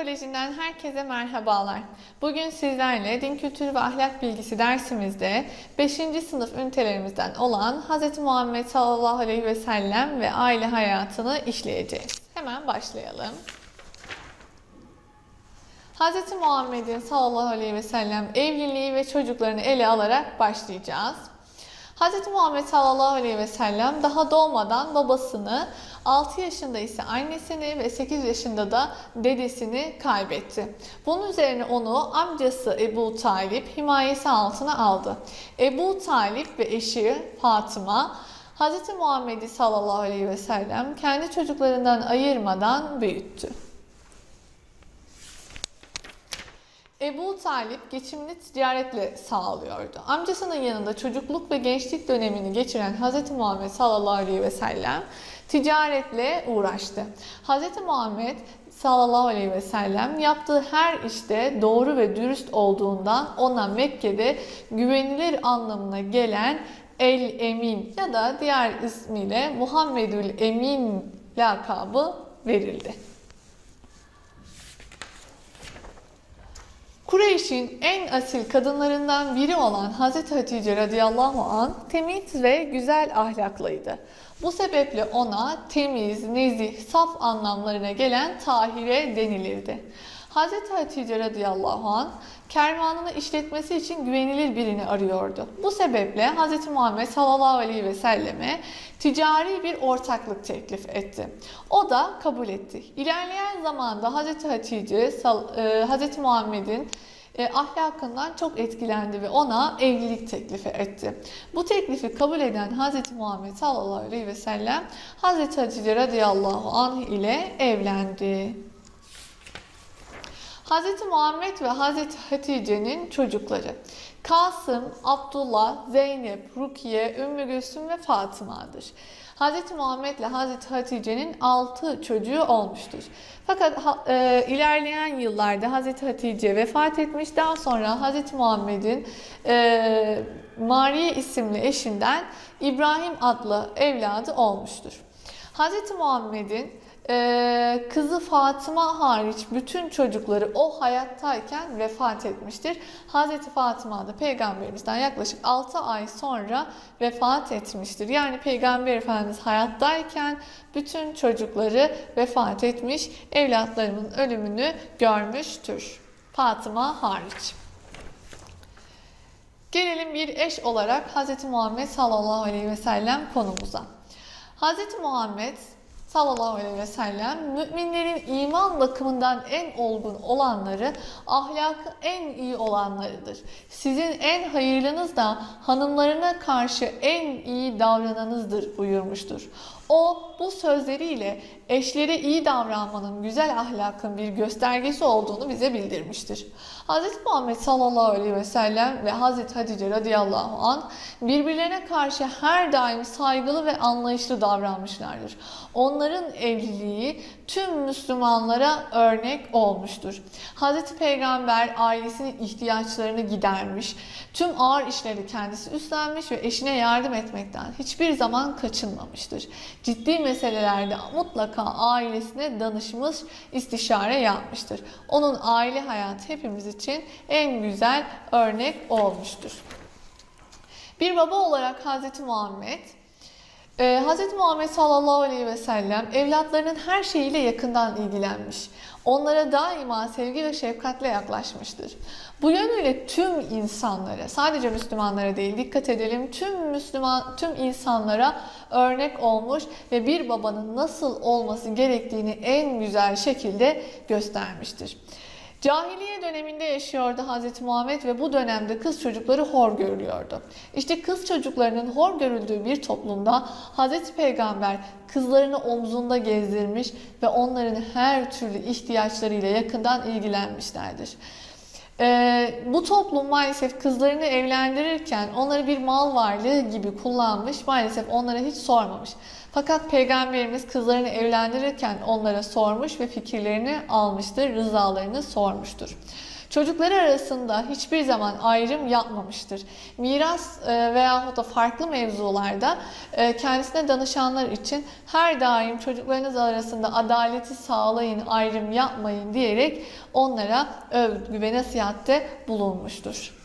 Koleji'nden herkese merhabalar. Bugün sizlerle din kültürü ve ahlak bilgisi dersimizde 5. sınıf ünitelerimizden olan Hz. Muhammed sallallahu aleyhi ve sellem ve aile hayatını işleyeceğiz. Hemen başlayalım. Hz. Muhammed'in sallallahu aleyhi ve sellem evliliği ve çocuklarını ele alarak başlayacağız. Hz. Muhammed sallallahu aleyhi ve sellem daha doğmadan babasını, 6 yaşında ise annesini ve 8 yaşında da dedesini kaybetti. Bunun üzerine onu amcası Ebu Talip himayesi altına aldı. Ebu Talip ve eşi Fatıma Hz. Muhammed'i sallallahu aleyhi ve sellem kendi çocuklarından ayırmadan büyüttü. Ebu Talip geçimini ticaretle sağlıyordu. Amcasının yanında çocukluk ve gençlik dönemini geçiren Hz. Muhammed sallallahu aleyhi ve sellem ticaretle uğraştı. Hz. Muhammed sallallahu aleyhi ve sellem yaptığı her işte doğru ve dürüst olduğundan ona Mekke'de güvenilir anlamına gelen El Emin ya da diğer ismiyle Muhammedül Emin lakabı verildi. Kureyş'in en asil kadınlarından biri olan Hz. Hatice radıyallahu an temiz ve güzel ahlaklıydı. Bu sebeple ona temiz, nezih, saf anlamlarına gelen tahire denilirdi. Hz. Hatice radıyallahu an kervanını işletmesi için güvenilir birini arıyordu. Bu sebeple Hz. Muhammed sallallahu aleyhi ve selleme ticari bir ortaklık teklif etti. O da kabul etti. İlerleyen zamanda Hz. Hatice Hz. Muhammed'in e, ahlakından çok etkilendi ve ona evlilik teklifi etti. Bu teklifi kabul eden Hz. Muhammed sallallahu aleyhi ve sellem Hz. Hatice radıyallahu anh ile evlendi. Hz. Muhammed ve Hz. Hatice'nin çocukları Kasım, Abdullah, Zeynep, Rukiye, Ümmü Gülsüm ve Fatıma'dır. Hz. Muhammed ile Hz. Hatice'nin 6 çocuğu olmuştur. Fakat e, ilerleyen yıllarda Hz. Hatice vefat etmiş. Daha sonra Hz. Muhammed'in e, Mariye isimli eşinden İbrahim adlı evladı olmuştur. Hz. Muhammed'in ee, kızı Fatıma hariç bütün çocukları o hayattayken vefat etmiştir. Hazreti Fatıma da peygamberimizden yaklaşık 6 ay sonra vefat etmiştir. Yani peygamber efendimiz hayattayken bütün çocukları vefat etmiş, evlatlarının ölümünü görmüştür. Fatıma hariç. Gelelim bir eş olarak Hz. Muhammed sallallahu aleyhi ve sellem konumuza. Hz. Muhammed sallallahu aleyhi ve sellem müminlerin iman bakımından en olgun olanları, ahlakı en iyi olanlarıdır. Sizin en hayırlınız da hanımlarına karşı en iyi davrananızdır buyurmuştur. O bu sözleriyle eşlere iyi davranmanın güzel ahlakın bir göstergesi olduğunu bize bildirmiştir. Hz. Muhammed sallallahu aleyhi ve sellem ve Hz. Hatice radıyallahu anh birbirlerine karşı her daim saygılı ve anlayışlı davranmışlardır. Onların evliliği tüm Müslümanlara örnek olmuştur. Hz. Peygamber ailesinin ihtiyaçlarını gidermiş, tüm ağır işleri kendisi üstlenmiş ve eşine yardım etmekten hiçbir zaman kaçınmamıştır. Ciddi meselelerde mutlaka ailesine danışmış, istişare yapmıştır. Onun aile hayatı hepimiz için en güzel örnek olmuştur. Bir baba olarak Hz. Muhammed ee, Hz. Muhammed sallallahu aleyhi ve sellem evlatlarının her şeyiyle yakından ilgilenmiş. Onlara daima sevgi ve şefkatle yaklaşmıştır. Bu yönüyle tüm insanlara, sadece Müslümanlara değil dikkat edelim, tüm Müslüman, tüm insanlara örnek olmuş ve bir babanın nasıl olması gerektiğini en güzel şekilde göstermiştir. Cahiliye döneminde yaşıyordu Hz. Muhammed ve bu dönemde kız çocukları hor görülüyordu. İşte kız çocuklarının hor görüldüğü bir toplumda Hz. Peygamber kızlarını omzunda gezdirmiş ve onların her türlü ihtiyaçlarıyla yakından ilgilenmişlerdir. Ee, bu toplum maalesef kızlarını evlendirirken onları bir mal varlığı gibi kullanmış, maalesef onlara hiç sormamış. Fakat Peygamberimiz kızlarını evlendirirken onlara sormuş ve fikirlerini almıştır, rızalarını sormuştur. Çocukları arasında hiçbir zaman ayrım yapmamıştır. Miras e, veyahut da farklı mevzularda e, kendisine danışanlar için her daim çocuklarınız arasında adaleti sağlayın, ayrım yapmayın diyerek onlara övgü ve nasihatte bulunmuştur.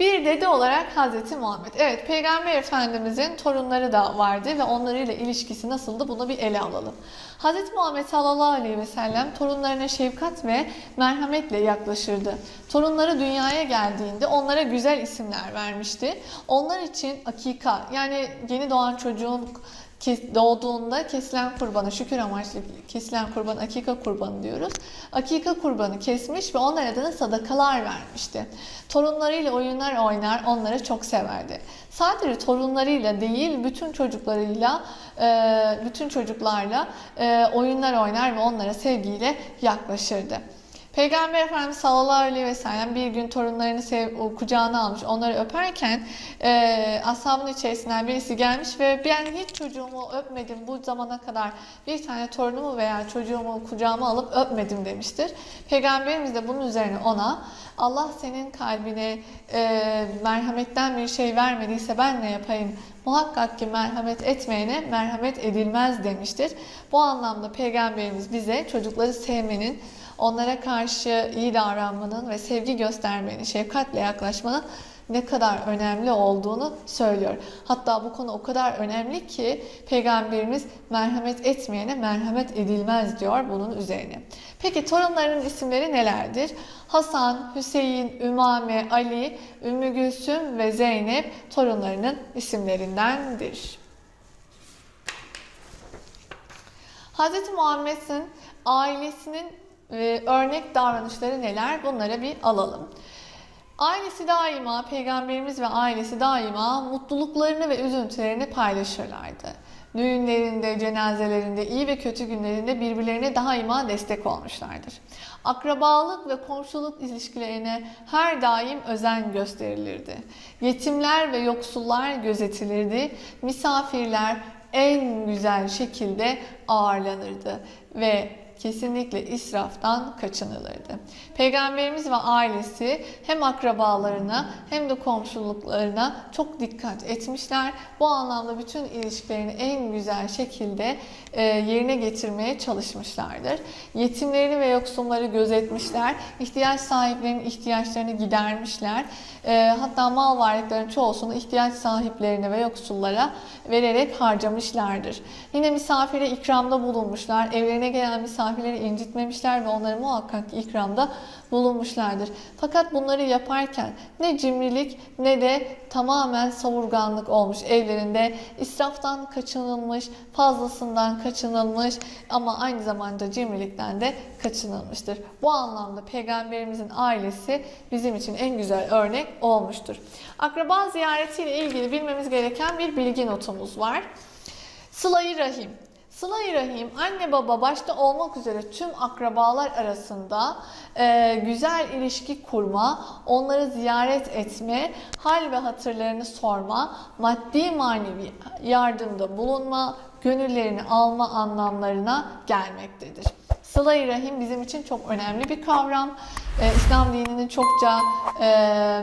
Bir dede olarak Hazreti Muhammed. Evet, Peygamber Efendimizin torunları da vardı ve onlarıyla ilişkisi nasıldı bunu bir ele alalım. Hazreti Muhammed sallallahu aleyhi ve sellem torunlarına şefkat ve merhametle yaklaşırdı. Torunları dünyaya geldiğinde onlara güzel isimler vermişti. Onlar için akika yani yeni doğan çocuğun kes- doğduğunda kesilen kurbanı, şükür amaçlı kesilen kurban, akika kurbanı diyoruz. Akika kurbanı kesmiş ve onlar adına sadakalar vermişti. Torunlarıyla oyunlar oynar, onları çok severdi. Sadece torunlarıyla değil, bütün çocuklarıyla, e, bütün çocuklarla e, oyunlar oynar ve onlara sevgiyle yaklaşırdı. Peygamber Efendimiz sallallahu aleyhi ve sellem bir gün torunlarını sev, kucağına almış, onları öperken e, ashabın içerisinden birisi gelmiş ve ben hiç çocuğumu öpmedim bu zamana kadar bir tane torunumu veya çocuğumu kucağıma alıp öpmedim demiştir. Peygamberimiz de bunun üzerine ona Allah senin kalbine e, merhametten bir şey vermediyse ben ne yapayım? Muhakkak ki merhamet etmeyene merhamet edilmez demiştir. Bu anlamda Peygamberimiz bize çocukları sevmenin, onlara karşı iyi davranmanın ve sevgi göstermenin, şefkatle yaklaşmanın ne kadar önemli olduğunu söylüyor. Hatta bu konu o kadar önemli ki Peygamberimiz merhamet etmeyene merhamet edilmez diyor bunun üzerine. Peki torunlarının isimleri nelerdir? Hasan, Hüseyin, Ümame, Ali, Ümmü Gülsüm ve Zeynep torunlarının isimlerindendir. Hz. Muhammed'in ailesinin e, örnek davranışları neler? Bunlara bir alalım. Ailesi daima, peygamberimiz ve ailesi daima mutluluklarını ve üzüntülerini paylaşırlardı. Düğünlerinde, cenazelerinde, iyi ve kötü günlerinde birbirlerine daima destek olmuşlardır. Akrabalık ve komşuluk ilişkilerine her daim özen gösterilirdi. Yetimler ve yoksullar gözetilirdi. Misafirler en güzel şekilde ağırlanırdı ve kesinlikle israftan kaçınılırdı. Peygamberimiz ve ailesi hem akrabalarına hem de komşuluklarına çok dikkat etmişler. Bu anlamda bütün ilişkilerini en güzel şekilde e, yerine getirmeye çalışmışlardır. Yetimlerini ve yoksulları gözetmişler. ihtiyaç sahiplerinin ihtiyaçlarını gidermişler. E, hatta mal varlıklarının çoğusunu ihtiyaç sahiplerine ve yoksullara vererek harcamışlardır. Yine misafire ikramda bulunmuşlar. Evlerine gelen misafirleri incitmemişler ve onları muhakkak ikramda bulunmuşlardır. Fakat bunları yaparken ne cimrilik ne de tamamen savurganlık olmuş evlerinde. israftan kaçınılmış, fazlasından kaçınılmış ama aynı zamanda cimrilikten de kaçınılmıştır. Bu anlamda Peygamberimizin ailesi bizim için en güzel örnek olmuştur. Akraba ziyaretiyle ilgili bilmemiz gereken bir bilgi notumuz var. Sıla-i Rahim. Sıla-i Rahim anne baba başta olmak üzere tüm akrabalar arasında e, güzel ilişki kurma, onları ziyaret etme, hal ve hatırlarını sorma, maddi manevi yardımda bulunma, gönüllerini alma anlamlarına gelmektedir. Sıla-i Rahim bizim için çok önemli bir kavram. E, İslam dininin çokça e,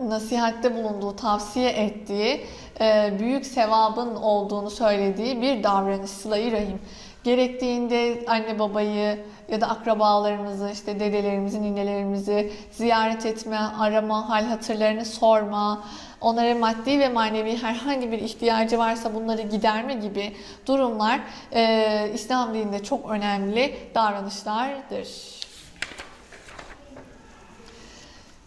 nasihatte bulunduğu, tavsiye ettiği, e, büyük sevabın olduğunu söylediği bir davranış sıla-i rahim. Gerektiğinde anne babayı ya da akrabalarımızı, işte dedelerimizi, ninelerimizi ziyaret etme, arama, hal hatırlarını sorma, onlara maddi ve manevi herhangi bir ihtiyacı varsa bunları giderme gibi durumlar e, İslam dininde çok önemli davranışlardır.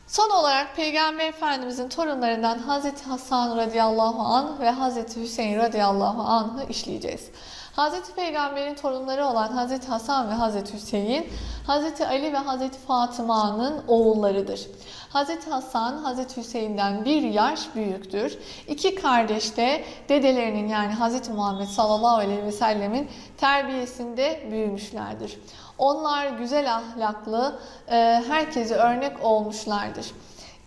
Son olarak Peygamber Efendimizin torunlarından Hazreti Hasan radıyallahu anh ve Hazreti Hüseyin radıyallahu anh'ı işleyeceğiz. Hazreti Peygamber'in torunları olan Hazreti Hasan ve Hazreti Hüseyin, Hazreti Ali ve Hazreti Fatıma'nın oğullarıdır. Hazreti Hasan, Hazreti Hüseyin'den bir yaş büyüktür. İki kardeş de dedelerinin yani Hazreti Muhammed sallallahu aleyhi ve sellemin terbiyesinde büyümüşlerdir. Onlar güzel ahlaklı, e, herkese örnek olmuşlardır.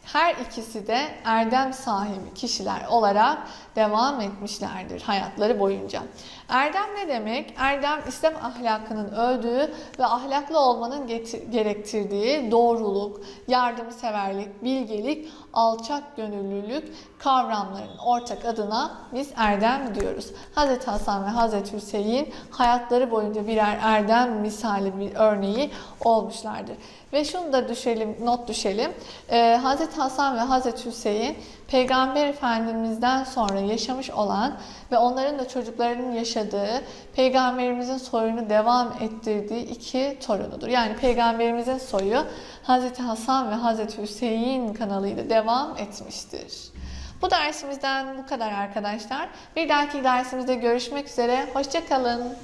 Her ikisi de erdem sahibi kişiler olarak devam etmişlerdir hayatları boyunca. Erdem ne demek? Erdem İslam ahlakının öldüğü ve ahlaklı olmanın gerektirdiği doğruluk, yardımseverlik, bilgelik, alçak gönüllülük kavramlarının ortak adına biz erdem diyoruz. Hz. Hasan ve Hz. Hüseyin hayatları boyunca birer erdem misali bir örneği olmuşlardır. Ve şunu da düşelim, not düşelim. Ee, Hz. Hasan ve Hz. Hüseyin Peygamber Efendimiz'den sonra yaşamış olan ve onların da çocuklarının yaşadığı, Peygamberimizin soyunu devam ettirdiği iki torunudur. Yani Peygamberimizin soyu Hz. Hasan ve Hz. Hüseyin kanalıyla devam etmiştir. Bu dersimizden bu kadar arkadaşlar. Bir dahaki dersimizde görüşmek üzere. Hoşçakalın.